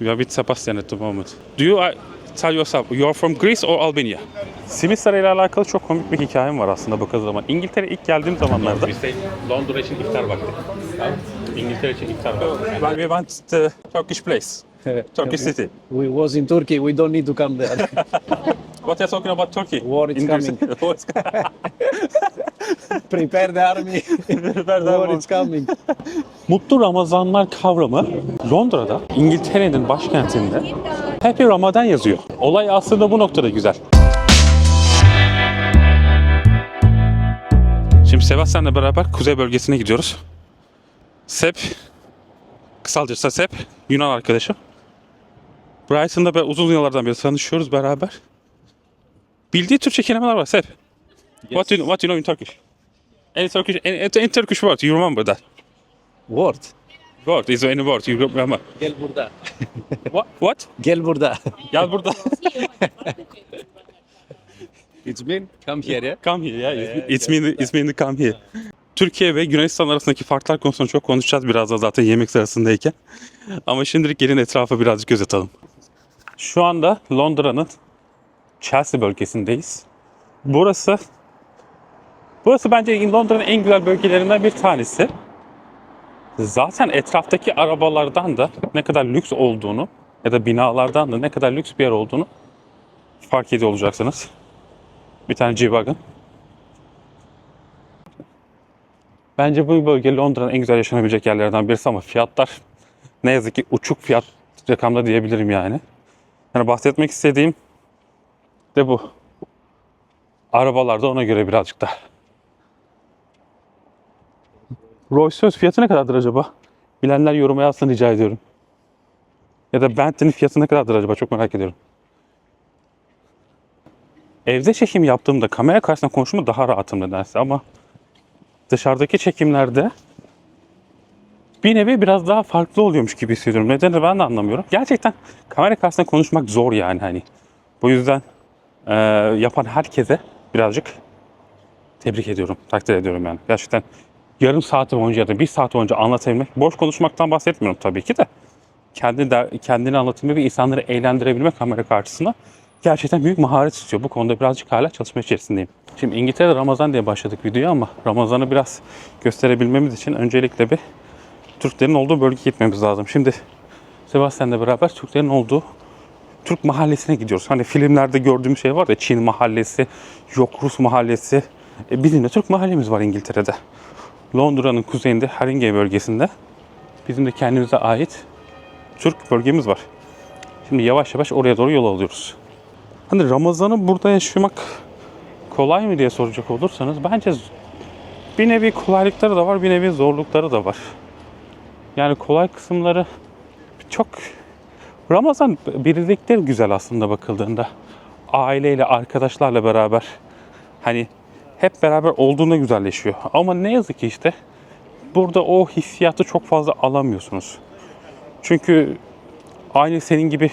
We are with Sebastian at the moment. Do you uh, tell yourself you're from Greece or Albania? Simistra ile alakalı çok komik bir hikayem var aslında bakıldığı zaman. İngiltere ilk geldiğim zamanlarda. Londra için iftar vakti. İngiltere için iftar vakti. We went to Turkish place, Turkish city. We was in Turkey. We don't need to come there. What are you talking about Turkey? War is coming. Prepare the army. War is coming. Mutlu Ramazanlar kavramı Londra'da, İngiltere'nin başkentinde Happy Ramadan yazıyor. Olay aslında bu noktada güzel. Şimdi Sebastian'la beraber kuzey bölgesine gidiyoruz. Sep, kısaltırsa Sep, Yunan arkadaşım. Brighton'da uzun yıllardan beri tanışıyoruz beraber. Bildiği Türkçe kelimeler var Sep. What, do you, what do you know in Turkish? Any Turkish, any, any Turkish word, you remember that? Word. Word, is any word you remember? Gel burada. What? What? Gel burada. Gel burada. It's been come here yeah. come here. Yeah. It's mean, it's mean to come here. Türkiye ve Yunanistan arasındaki farklar konusunda çok konuşacağız biraz da zaten yemek sırasındayken. Ama şimdilik gelin etrafa birazcık göz atalım. Şu anda Londra'nın Chelsea bölgesindeyiz. Burası Burası bence Londra'nın en güzel bölgelerinden bir tanesi. Zaten etraftaki arabalardan da ne kadar lüks olduğunu ya da binalardan da ne kadar lüks bir yer olduğunu fark ediyor olacaksınız. Bir tane G-Wagon. Bence bu bölge Londra'nın en güzel yaşanabilecek yerlerden birisi ama fiyatlar ne yazık ki uçuk fiyat rakamda diyebilirim yani. Yani bahsetmek istediğim de bu. Arabalar da ona göre birazcık da. Rolls Royce fiyatı ne kadardır acaba? Bilenler yoruma yazsın rica ediyorum. Ya da Bentley'nin fiyatı ne kadardır acaba? Çok merak ediyorum. Evde çekim yaptığımda kamera karşısında konuşma daha rahatım nedense ama dışarıdaki çekimlerde bir nevi biraz daha farklı oluyormuş gibi hissediyorum. Nedenini ben de anlamıyorum. Gerçekten kamera karşısında konuşmak zor yani hani. Bu yüzden eee, yapan herkese birazcık tebrik ediyorum, takdir ediyorum yani. Gerçekten yarım saat boyunca ya da bir saat boyunca anlatabilmek, boş konuşmaktan bahsetmiyorum tabii ki de. Kendi de, kendini anlatabilmek ve insanları eğlendirebilmek kamera karşısında gerçekten büyük maharet istiyor. Bu konuda birazcık hala çalışma içerisindeyim. Şimdi İngiltere'de Ramazan diye başladık videoya ama Ramazan'ı biraz gösterebilmemiz için öncelikle bir Türklerin olduğu bölgeye gitmemiz lazım. Şimdi Sebastian'la beraber Türklerin olduğu Türk mahallesine gidiyoruz. Hani filmlerde gördüğüm şey var ya Çin mahallesi, yok Rus mahallesi. E, bizim de Türk mahallemiz var İngiltere'de. Londra'nın kuzeyinde Haringey bölgesinde bizim de kendimize ait Türk bölgemiz var. Şimdi yavaş yavaş oraya doğru yol alıyoruz. Hani Ramazan'ı burada yaşamak kolay mı diye soracak olursanız bence bir nevi kolaylıkları da var, bir nevi zorlukları da var. Yani kolay kısımları çok Ramazan birlikte güzel aslında bakıldığında. Aileyle, arkadaşlarla beraber hani hep beraber olduğunda güzelleşiyor. Ama ne yazık ki işte burada o hissiyatı çok fazla alamıyorsunuz. Çünkü aynı senin gibi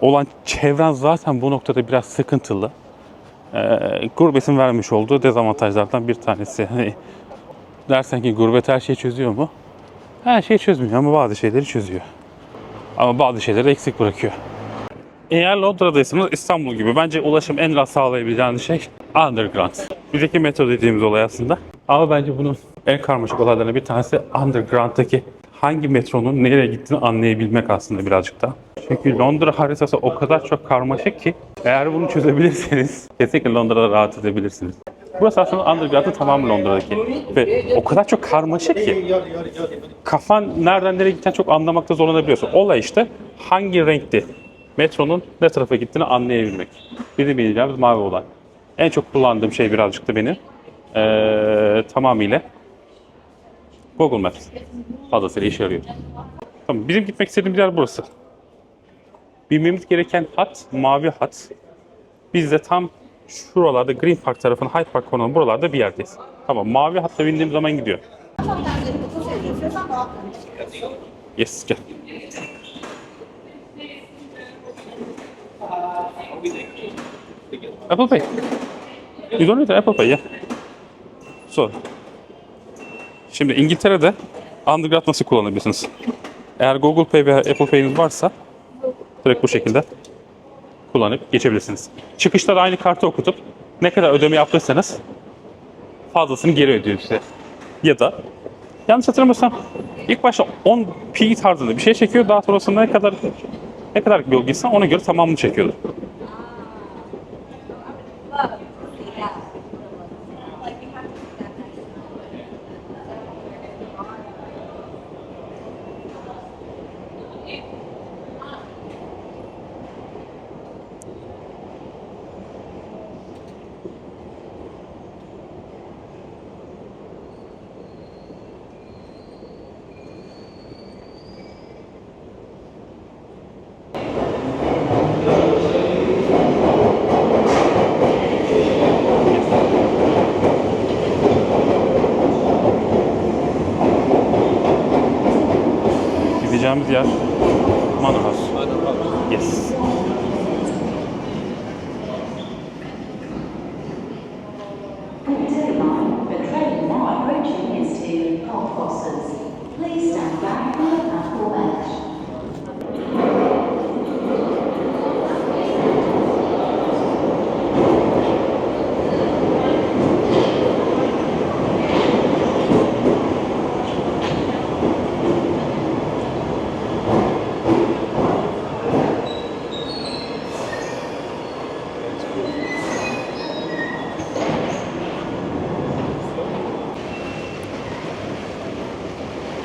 olan çevren zaten bu noktada biraz sıkıntılı. Ee, gurbetin vermiş olduğu dezavantajlardan bir tanesi. Hani dersen ki gurbet her şeyi çözüyor mu? Her şeyi çözmüyor ama bazı şeyleri çözüyor. Ama bazı şeyleri eksik bırakıyor. Eğer Londra'daysanız İstanbul gibi bence ulaşım en rahat sağlayabileceğiniz şey underground. Bizdeki metro dediğimiz olay aslında. Ama bence bunun en karmaşık olaylarından bir tanesi underground'daki hangi metronun nereye gittiğini anlayabilmek aslında birazcık da. Çünkü Londra haritası o kadar çok karmaşık ki eğer bunu çözebilirseniz kesinlikle Londra'da rahat edebilirsiniz. Burası aslında underground'ın tamamı Londra'daki. Ve o kadar çok karmaşık ki kafan nereden nereye gittiğini çok anlamakta zorlanabiliyorsun. Olay işte hangi renkti metronun ne tarafa gittiğini anlayabilmek. Bizim bileceğimiz mavi olan. En çok kullandığım şey birazcık da benim ee, tamamıyla Google Maps. Fazlasıyla işe yarıyor. Tamam, bizim gitmek istediğimiz yer burası. Bilmemiz gereken hat mavi hat. Biz de tam şuralarda Green Park tarafının Hyde Park konunun buralarda bir yerdeyiz. Tamam mavi hatta bindiğim zaman gidiyor. Yes gel. Apple Pay. You don't need Apple Pay ya. So. Şimdi İngiltere'de Underground nasıl kullanabilirsiniz? Eğer Google Pay veya Apple Pay'iniz varsa direkt bu şekilde kullanıp geçebilirsiniz. Çıkışta da aynı kartı okutup ne kadar ödeme yaptıysanız fazlasını geri ödüyor size. Ya da yanlış hatırlamıyorsam ilk başta 10 P tarzında bir şey çekiyor. Daha sonrasında ne kadar ne kadar yol ona göre tamamını çekiyordu. Gideceğimiz yer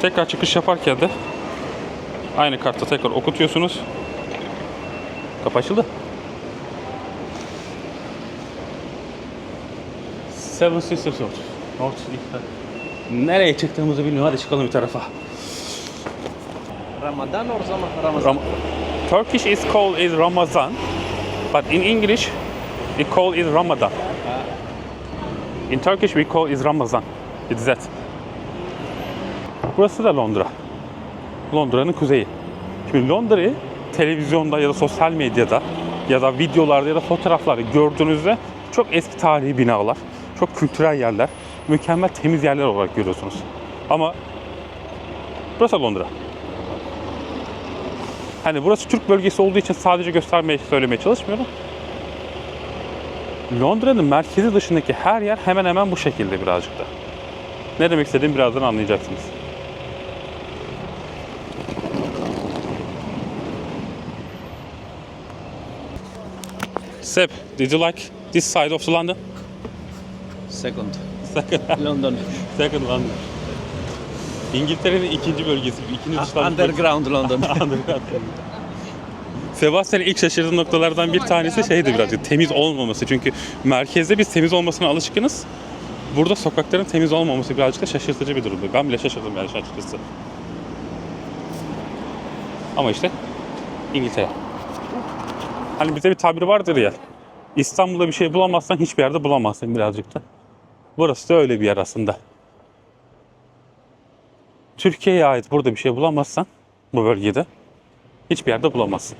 Tekrar çıkış yaparken de aynı kartta tekrar okutuyorsunuz. Kapı açıldı. Seven Sisters Road. North East'te. Nereye çıktığımızı bilmiyorum. Hadi çıkalım bir tarafa. Ramadan or zaman Ramazan? Ram- Turkish is called is Ramazan, but in English we call it Ramadan. In Turkish we call is Ramazan. It's that. Burası da Londra. Londra'nın kuzeyi. Şimdi Londra'yı televizyonda ya da sosyal medyada ya da videolarda ya da fotoğraflarda gördüğünüzde çok eski tarihi binalar, çok kültürel yerler, mükemmel temiz yerler olarak görüyorsunuz. Ama burası Londra. Hani burası Türk bölgesi olduğu için sadece göstermeye, söylemeye çalışmıyorum. Londra'nın merkezi dışındaki her yer hemen hemen bu şekilde birazcık da. Ne demek istediğimi birazdan anlayacaksınız. Seb, did you like this side of London? Second. Second, London. second London. İngiltere'nin ikinci bölgesi, ikinci dışlanmış bölgesi. Underground London. Sebastian'ın ilk şaşırdığı noktalardan bir tanesi şeydi birazcık temiz olmaması. Çünkü merkezde biz temiz olmasına alışkınız. Burada sokakların temiz olmaması birazcık da şaşırtıcı bir durumdu. Ben bile şaşırdım yani açıkçası. Ama işte İngiltere. Hani bize bir tabiri vardır ya. İstanbul'da bir şey bulamazsan hiçbir yerde bulamazsın birazcık da. Burası da öyle bir yer aslında. Türkiye'ye ait burada bir şey bulamazsan bu bölgede hiçbir yerde bulamazsın.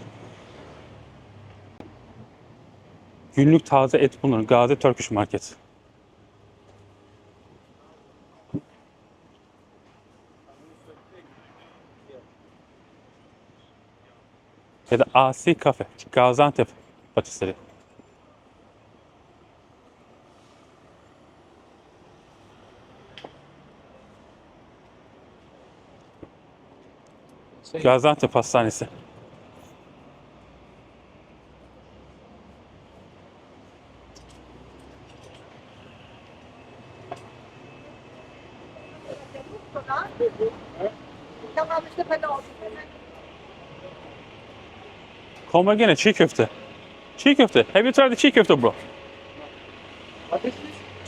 Günlük taze et bulunur. Gazi Turkish Market. Ya da Asi Cafe. Gaziantep patisleri. Gaziantep Hastanesi. Come again, çiğ köfte. Çiğ köfte. Have you tried the çiğ köfte bro?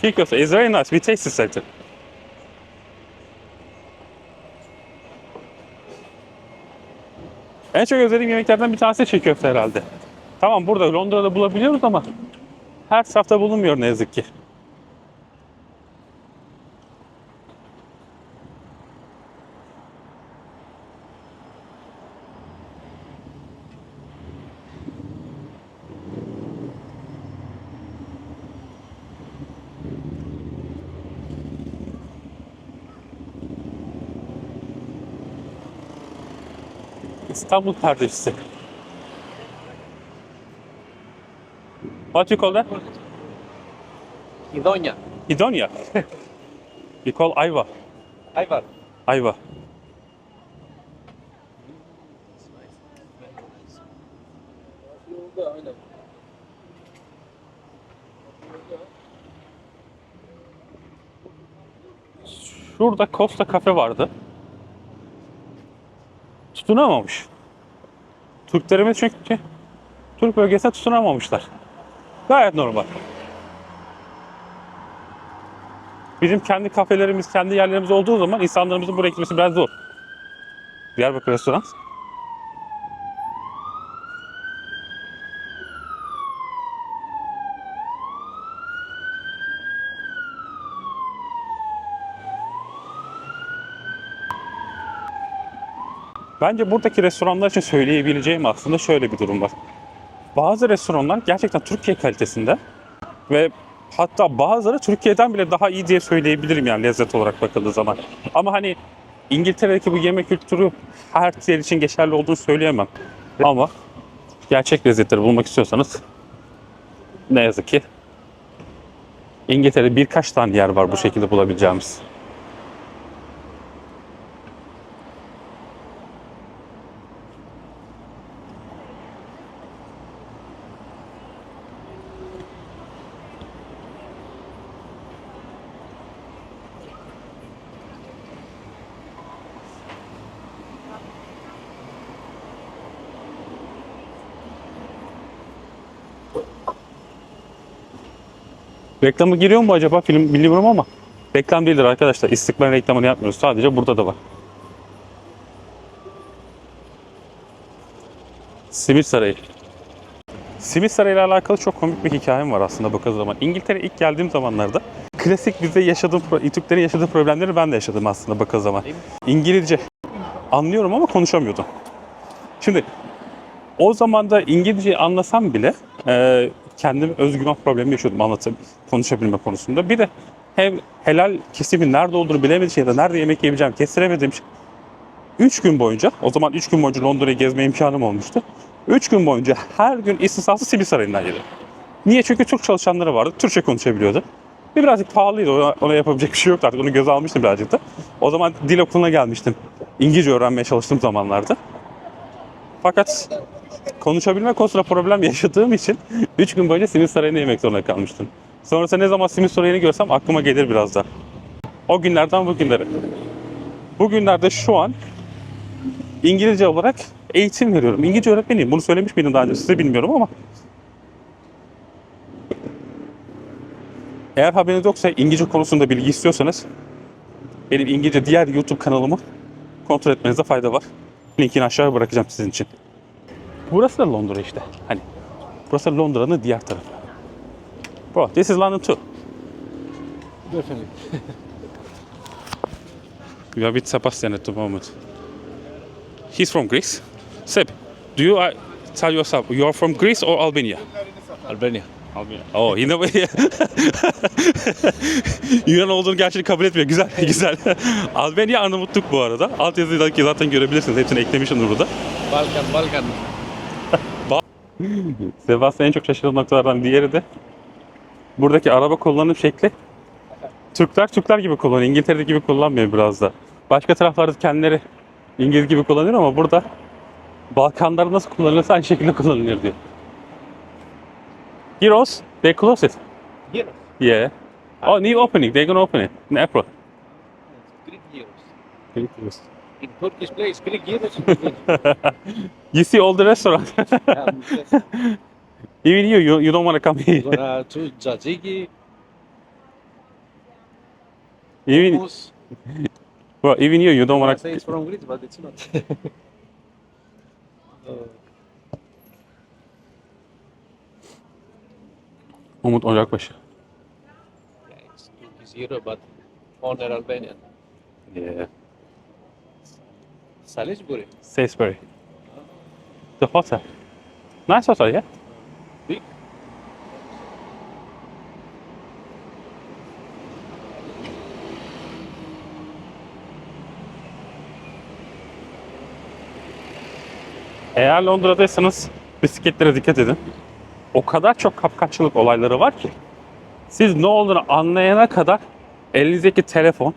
Çiğ köfte. It's very nice. We tasted it. En çok özlediğim yemeklerden bir tanesi çiğ köfte herhalde. Tamam burada Londra'da bulabiliyoruz ama her tarafta bulunmuyor ne yazık ki. İstanbul perdesi. What you call that? Idonia. Idonia. We call Ayva. Ayvar. Ayva. Şurada Costa Cafe vardı. Tutunamamış. Türklerimiz çünkü Türk bölgesine tutunamamışlar. Gayet normal. Bizim kendi kafelerimiz, kendi yerlerimiz olduğu zaman insanlarımızın buraya gitmesi biraz zor. Diyarbakır restoran. Bence buradaki restoranlar için söyleyebileceğim aslında şöyle bir durum var. Bazı restoranlar gerçekten Türkiye kalitesinde ve hatta bazıları Türkiye'den bile daha iyi diye söyleyebilirim yani lezzet olarak bakıldığı zaman. Ama hani İngiltere'deki bu yemek kültürü her yer için geçerli olduğunu söyleyemem. Ama gerçek lezzetleri bulmak istiyorsanız ne yazık ki İngiltere'de birkaç tane yer var bu şekilde bulabileceğimiz. Reklamı giriyor mu acaba film bilmiyorum ama reklam değildir arkadaşlar. İstiklal reklamını yapmıyoruz. Sadece burada da var. Simit Sarayı. Simit Sarayı ile alakalı çok komik bir hikayem var aslında bakıldığı zaman. İngiltere ilk geldiğim zamanlarda klasik bizde yaşadığım, pro- Türklerin yaşadığı problemleri ben de yaşadım aslında bakıldığı zaman. İngilizce anlıyorum ama konuşamıyordum. Şimdi o zaman da İngilizceyi anlasam bile e, kendim özgüven problemi yaşıyordum anlatıp konuşabilme konusunda. Bir de hem helal kesimin nerede olduğunu bilemediğim ya da nerede yemek yiyebileceğimi kestiremediğim için 3 gün boyunca, o zaman 3 gün boyunca Londra'yı gezme imkanım olmuştu. 3 gün boyunca her gün istisnasız Simit Sarayı'ndan yedim. Niye? Çünkü Türk çalışanları vardı. Türkçe konuşabiliyordu. Bir birazcık pahalıydı. Ona, ona yapabilecek bir şey yoktu artık. Onu göze almıştım birazcık da. O zaman dil okuluna gelmiştim. İngilizce öğrenmeye çalıştığım zamanlarda. Fakat konuşabilme konusunda problem yaşadığım için 3 gün boyunca Simit Sarayı'nda yemek zorunda kalmıştım. Sonrasında ne zaman Simit Sarayı'nı görsem aklıma gelir biraz da. O günlerden bugünlere. Bugünlerde şu an İngilizce olarak eğitim veriyorum. İngilizce öğretmeniyim. Bunu söylemiş miydim daha önce size bilmiyorum ama. Eğer haberiniz yoksa İngilizce konusunda bilgi istiyorsanız benim İngilizce diğer YouTube kanalımı kontrol etmenize fayda var. Linkini aşağıya bırakacağım sizin için. Burası da Londra işte. Hani burası Londra'nın diğer tarafı. Bro, this is London too. Definitely. We are with Sebastian at the moment. He's from Greece. Seb, do you uh, tell yourself you are from Greece or Albania? Albania. Albania. Oh, yine Yunan olduğunu gerçekten kabul etmiyor. Güzel, güzel. Albania Arnavutluk bu arada. Alt yazıdaki zaten görebilirsiniz. Hepsini eklemişim burada. Balkan, Balkan. Sebastian en çok şaşırdığım noktalardan diğeri de buradaki araba kullanım şekli. Türkler Türkler gibi kullanıyor. İngiltere'de gibi kullanmıyor biraz da. Başka taraflarda kendileri İngiliz gibi kullanıyor ama burada Balkanlar nasıl kullanılırsa aynı şekilde kullanılıyor diyor. Heroes, they close it. Euros. Yeah. Oh, new opening. They're gonna open it in April. Greek euros. In Turkish place, Greek euros. you see all the restaurants. yeah, yes. Even you, you, you don't want to come here. Gonna to Tzatziki, Even, hummus. well, even you, you don't I want say to. it's from Greece, but it's not. Uh, Umut Ocakbaşı. yeah, it's Turkish euro, but owner Albanian. Yeah. Salisbury. Salisbury. The hotel. Nice hotel, yeah? Big. Eğer Londra'daysanız bisikletlere dikkat edin. O kadar çok kapkaççılık olayları var ki siz ne olduğunu anlayana kadar elinizdeki telefon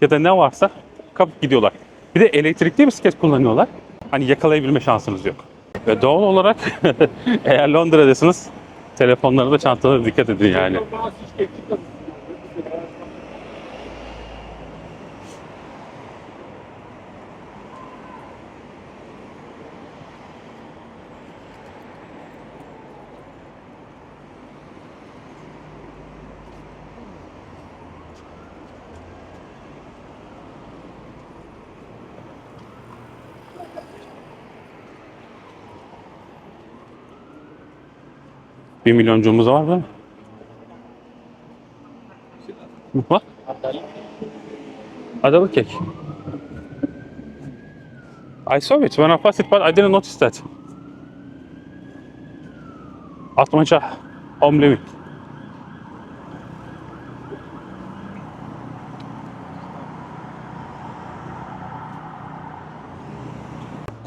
ya da ne varsa kapıp gidiyorlar. Bir de elektrikli bisiklet kullanıyorlar. Hani yakalayabilme şansınız yok. Ve doğal olarak eğer Londra'dasınız telefonlarınıza çantalara dikkat edin yani. Bir milyoncumuz var mı? What? Adalı kek. I saw it when I passed it, but I didn't notice that. Atmaca home limit.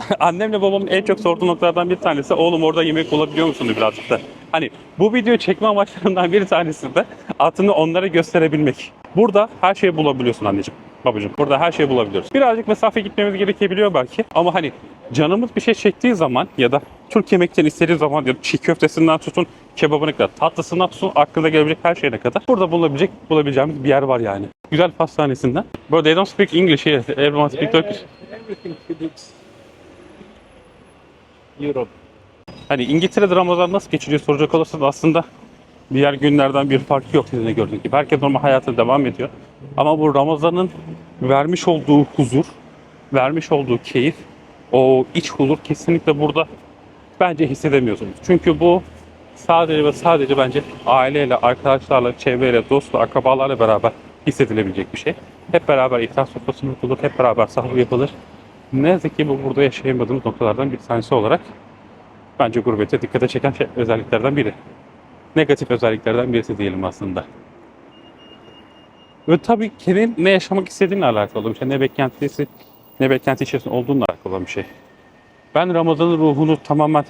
Annemle babamın en çok sorduğu noktalardan bir tanesi oğlum orada yemek bulabiliyor musun birazcık da. Hani bu video çekme amaçlarından bir tanesi de atını onlara gösterebilmek. Burada her şeyi bulabiliyorsun anneciğim. Babacığım burada her şeyi bulabiliyoruz. Birazcık mesafe gitmemiz gerekebiliyor belki ama hani canımız bir şey çektiği zaman ya da Türk yemekten istediği zaman ya çiğ köftesinden tutun kebabına kadar tatlısından tutun aklına gelebilecek her şeyine kadar burada bulabilecek bulabileceğimiz bir yer var yani. Güzel pastanesinden. But they don't speak English here. Everyone speak Turkish. Everything predicts Europe. Hani İngiltere'de Ramazan nasıl geçiriyor soracak olursanız aslında diğer günlerden bir farkı yok sizin gördüğünüz gibi. Herkes normal hayatına devam ediyor. Ama bu Ramazan'ın vermiş olduğu huzur, vermiş olduğu keyif, o iç huzur kesinlikle burada bence hissedemiyorsunuz. Çünkü bu sadece ve sadece bence aileyle, arkadaşlarla, çevreyle, dostla, akrabalarla beraber hissedilebilecek bir şey. Hep beraber iftar sofrası kurulur, hep beraber sahur yapılır. Ne yazık ki bu burada yaşayamadığımız noktalardan bir tanesi olarak bence gurbete dikkate çeken şey, özelliklerden biri. Negatif özelliklerden birisi diyelim aslında. Ve tabii senin ne yaşamak istediğinle alakalı bir şey. Ne beklentisi, ne beklenti içerisinde olduğunla alakalı bir şey. Ben Ramazan'ın ruhunu tamamen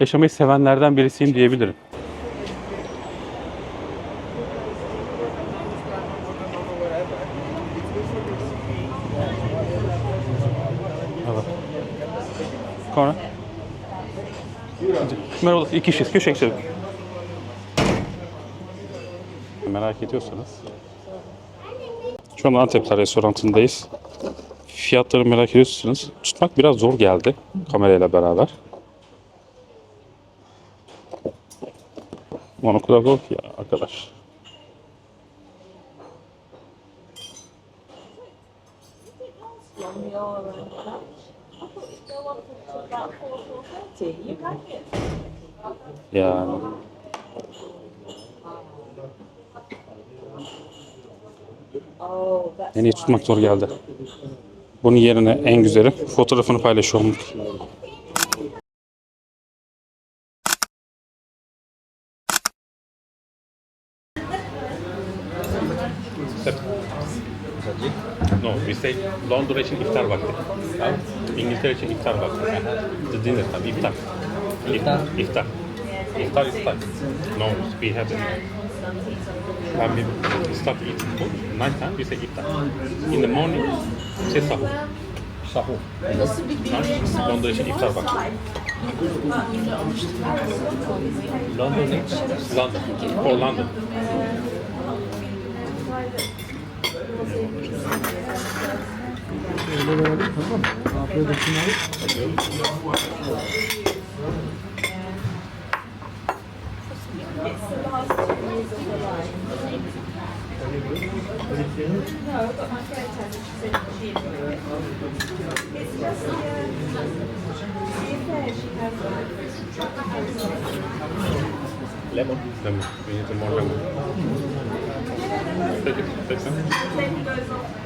yaşamayı sevenlerden birisiyim diyebilirim. Evet. Sonra? Merhaba, iki kişiyiz. Köşe geçelim. Merak ediyorsanız. Şu an Antep'te restoranındayız. Fiyatları merak ediyorsanız tutmak biraz zor geldi kamerayla beraber. O kadar zor ki ya arkadaş. Yani. En iyi tutmak zor geldi. Bunun yerine en güzeli fotoğrafını paylaşıyor olmak. No, we say Londra için iftar vakti. İngiltere için iftar vakti. The dinner time, iftar. İftar. İftar. İftar is time. No, we have it. When we start eating food, night time, we say iftar. In the morning, we say sahur. Sahur. Londra için iftar vakti. London London. For London. Lemon. Lemon. We need some more lemon. Take it. Take some.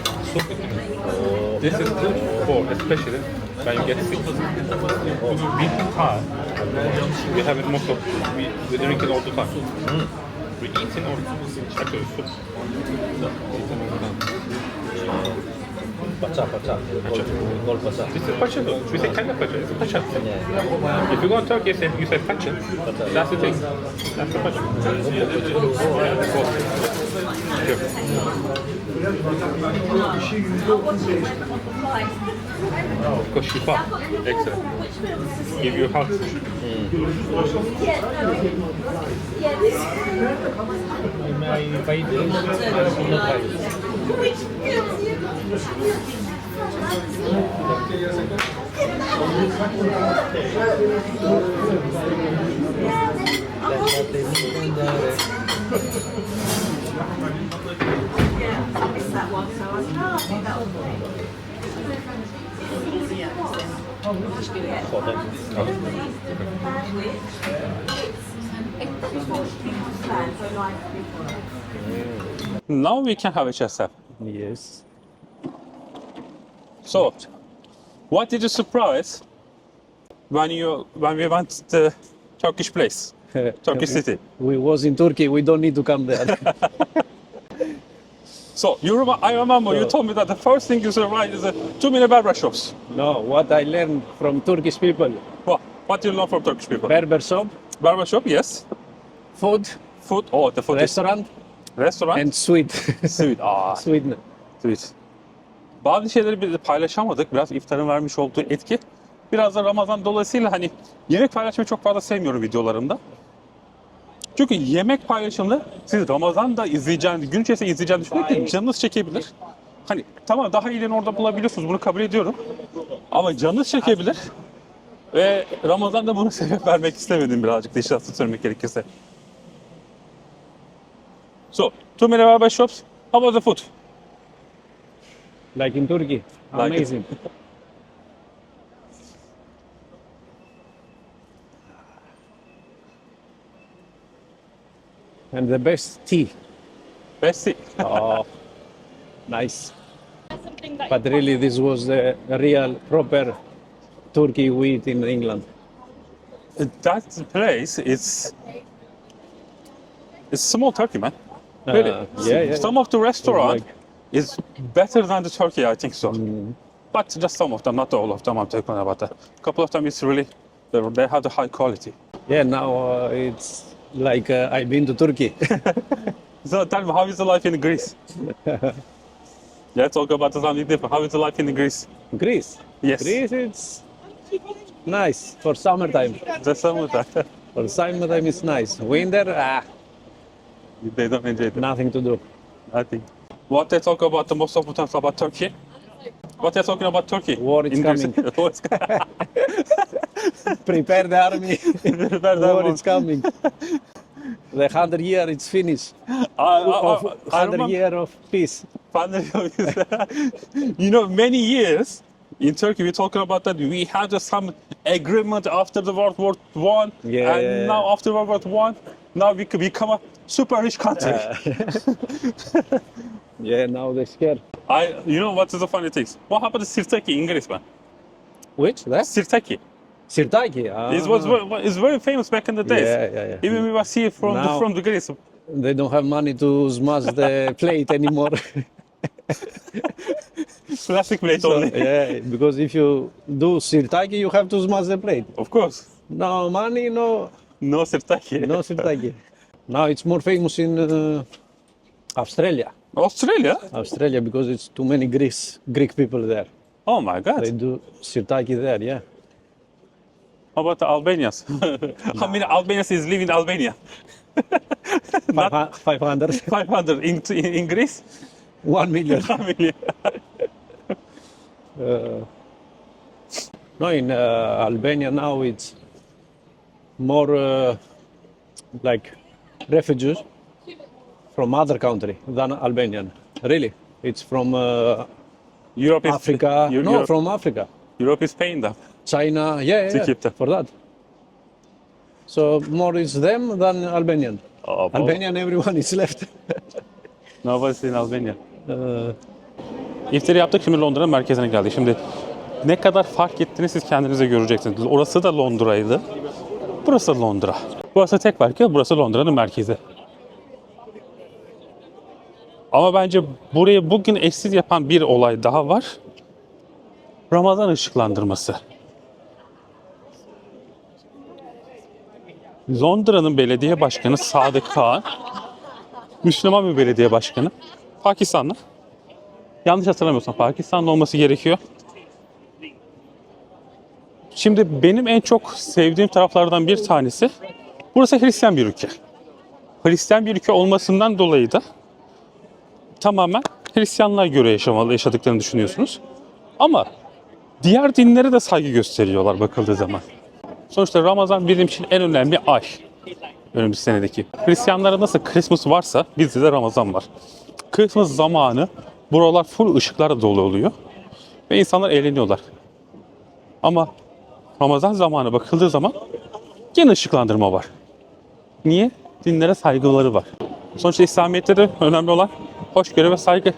This is good for especially when you get sick. We eat time. We have it most of we, we drink it all the time. We eat in or actually soup. Pacha, pacha. We call, pacha. This is pacha though. We say kind of pacha. It's pacha. Yeah. If you go to Turkey, say, you say pacha. That's the thing. That's the pacha. Because shifa. Excellent. Give you heart. If I eat this, I will not try it. Yeah, Now we can have a chef. Yes. So, what did you surprise when you when we went to the Turkish place, Turkish city? We was in Turkey. We don't need to come there. So you remember, I remember you told me that the first thing you surprised is the too many barber shops. no, what I learned from Turkish people: What? What do you learn from Turkish people? barber shop, Barber shop, yes. food, Food, oh the food is restaurant, restaurant. and sweet. sweet. Aa, sweet. sweet. Bazı şeyleri biz paylaşamadık. Biraz iftarın vermiş olduğu etki. Biraz da Ramazan dolayısıyla hani yemek paylaşmayı çok fazla sevmiyorum videolarımda. Çünkü yemek paylaşımını siz Ramazan'da izleyeceğiniz, gün içerisinde izleyeceğiniz düşünürken canınız çekebilir. Hani tamam daha iyilerini orada bulabiliyorsunuz bunu kabul ediyorum. Ama canınız çekebilir. Ve Ramazan'da bunu sebep vermek istemedim birazcık da işaretli söylemek gerekirse. So, two barber shops. How about the food? Like in Turkey. Like and the best tea. Best tea. Oh, nice. But really, this was the real, proper Turkey wheat in England. that place is it's small Turkey, man. Really. Uh, yeah, yeah. Some of the restaurant Like- is better than the Turkey, I think so. But just some of them, not all of them. I'm talking about. A couple of them is really they they have the high quality. Yeah, now uh, it's like uh, I've been to Turkey. So tell me, how is the life in Greece? yeah, talk about something different. How is the life in Greece? Greece. Yes. Greece, it's nice for summertime. The summertime. For summertime, it's nice. Winter, ah, they don't enjoy it. nothing to do. Nothing. What they talk about the most of the times about Turkey? What they're talking about Turkey? War is In coming. War is coming. Prepare the army. Prepare the War is coming. The hundred year, it's finished. Uh, uh, uh, I, I, Of I hundred year of peace. you know, many years in Turkey, we're talking about that we had some agreement after the World War One, Yeah, and yeah, yeah. now after World War One, now we could become a super rich country. Yeah, now they're scared. I, you know, what is the funny thing? What happened to Sirtaki in Greece, man? Which? That? Sirtaki. Sirtaki. Ah. It was it's very famous back in the days. Yeah, yeah, yeah. Even we was here from the, from the Greece. They don't have money to smash the plate anymore. Plastic plate So, only. yeah, because if you do sirtaki, you have to smash the plate. Of course. No money, no, No Sirtaki. no sirtaki. now it's more famous in uh, Australia. Australia? Australia because it's too many Greeks, Greek people there. Oh my God. They do sirtaki there, yeah. How about the Albanians? How many Albanians is living in Albania? Five hu- 500, 500 in, in, Greece? 1 million. How many? No, in uh, Albania now it's more uh, like refugees from other country than Albanian. Really, it's from uh, Europe is Africa. Eu- no, Europe, from Africa. Europe is paying them. China, yeah, yeah, for that. So more is them than Albanian. Bu- Albanian, everyone is left. Nobody's in Albania. Uh, İftiri yaptık şimdi Londra'nın merkezine geldik. Şimdi ne kadar fark ettiğini siz kendinize göreceksiniz. Orası da Londra'ydı. Burası Londra. Burası tek farkı burası Londra'nın merkezi. Ama bence burayı bugün eşsiz yapan bir olay daha var. Ramazan ışıklandırması. Londra'nın belediye başkanı Sadık Kağan, Müslüman bir belediye başkanı, Pakistanlı. Yanlış hatırlamıyorsam Pakistanlı olması gerekiyor. Şimdi benim en çok sevdiğim taraflardan bir tanesi burası Hristiyan bir ülke. Hristiyan bir ülke olmasından dolayı da tamamen Hristiyanlığa göre yaşamalı, yaşadıklarını düşünüyorsunuz. Ama diğer dinlere de saygı gösteriyorlar bakıldığı zaman. Sonuçta Ramazan bizim için en önemli ay. Önümüzdeki senedeki. Hristiyanlara nasıl Christmas varsa bizde de Ramazan var. Christmas zamanı buralar full ışıklarla dolu oluyor. Ve insanlar eğleniyorlar. Ama Ramazan zamanı bakıldığı zaman gene ışıklandırma var. Niye? Dinlere saygıları var. Sonuçta İslamiyet'te de önemli olan hoşgörü ve saygı.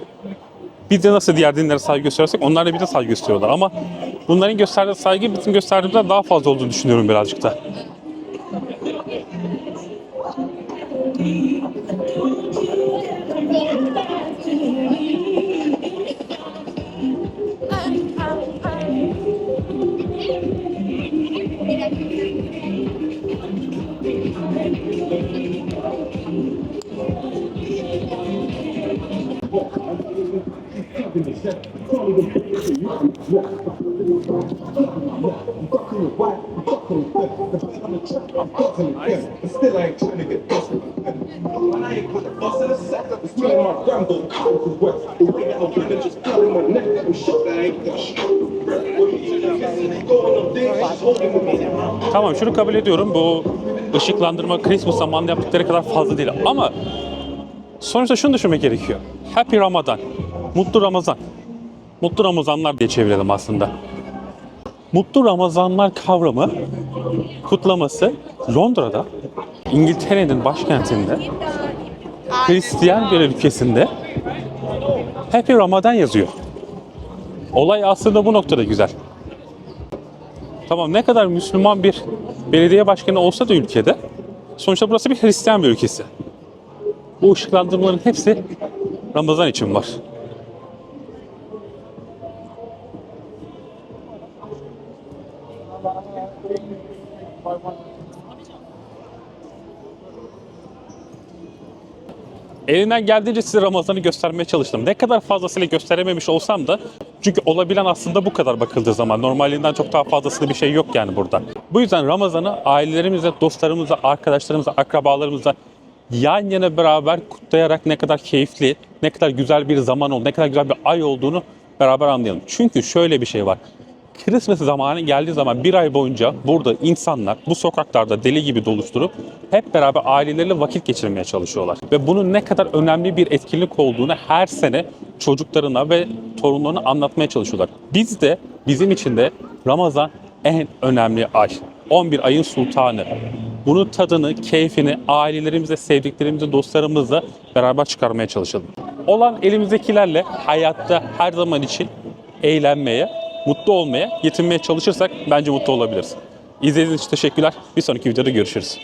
Biz de nasıl diğer dinlere saygı gösteriyorsak onlar da bize saygı gösteriyorlar. Ama bunların gösterdiği saygı bizim gösterdiğimizden daha fazla olduğunu düşünüyorum birazcık da. Still ain't trying to get busted. When I ain't put the bus in the sack, I was telling my grandma, Conquer West. The way that I was just pulling my neck, I'm shook that I ain't holding me. Tamam şunu kabul ediyorum. Bu ışıklandırma Christmas zamanında yaptıkları kadar fazla değil. Ama sonuçta şunu düşünmek gerekiyor. Happy Ramadan. Mutlu Ramazan. Mutlu Ramazanlar diye çevirelim aslında. Mutlu Ramazanlar kavramı kutlaması Londra'da İngiltere'nin başkentinde Hristiyan bir ülkesinde Happy Ramadan yazıyor. Olay aslında bu noktada güzel. Tamam ne kadar Müslüman bir belediye başkanı olsa da ülkede sonuçta burası bir Hristiyan bir ülkesi. Bu ışıklandırmaların hepsi Ramazan için var. Elinden geldiğince size Ramazan'ı göstermeye çalıştım. Ne kadar fazlasıyla gösterememiş olsam da çünkü olabilen aslında bu kadar bakıldığı zaman. Normalinden çok daha fazlasında bir şey yok yani burada. Bu yüzden Ramazan'ı ailelerimize, dostlarımıza, arkadaşlarımıza, akrabalarımıza yan yana beraber kutlayarak ne kadar keyifli, ne kadar güzel bir zaman oldu, ne kadar güzel bir ay olduğunu beraber anlayalım. Çünkü şöyle bir şey var. Christmas zamanı geldiği zaman bir ay boyunca burada insanlar bu sokaklarda deli gibi doluşturup hep beraber aileleriyle vakit geçirmeye çalışıyorlar. Ve bunun ne kadar önemli bir etkinlik olduğunu her sene çocuklarına ve torunlarına anlatmaya çalışıyorlar. Biz de bizim için de Ramazan en önemli ay. 11 ayın sultanı. Bunun tadını, keyfini ailelerimizle, sevdiklerimizle, dostlarımızla beraber çıkarmaya çalışalım. Olan elimizdekilerle hayatta her zaman için eğlenmeye, mutlu olmaya, yetinmeye çalışırsak bence mutlu olabiliriz. İzlediğiniz için teşekkürler. Bir sonraki videoda görüşürüz.